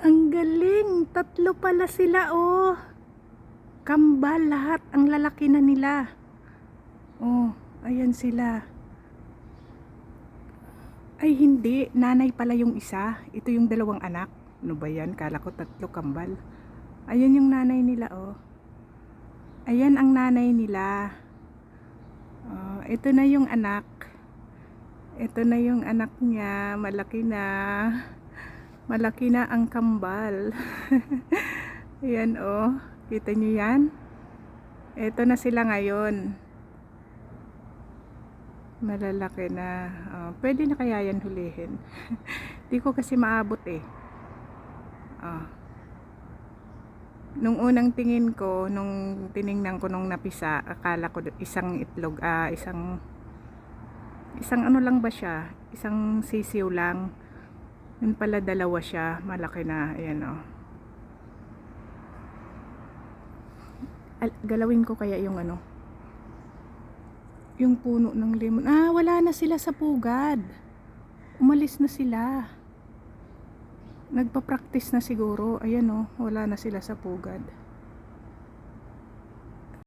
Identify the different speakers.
Speaker 1: Ang galing. Tatlo pala sila, oh. Kambal lahat. Ang lalaki na nila. Oh, ayan sila. Ay, hindi. Nanay pala yung isa. Ito yung dalawang anak. Ano ba yan? Kala ko tatlo kambal. Ayan yung nanay nila, oh. Ayan ang nanay nila. Oh, ito na yung anak. Ito na yung anak niya. Malaki na. Malaki na ang kambal. Ayan, oh. Kita nyo yan? Ito na sila ngayon. Malalaki na. Oh, pwede na kaya yan hulihin. Di ko kasi maabot eh. Oh. Nung unang tingin ko, nung tiningnan ko nung napisa, akala ko isang itlog, ah, isang isang ano lang ba siya? Isang sisiw lang. Yun pala dalawa siya, malaki na. Ayan oh. Al- galawin ko kaya yung ano, yung puno ng lemon. Ah, wala na sila sa pugad. Umalis na sila. Nagpa-practice na siguro. Ayan oh, wala na sila sa pugad.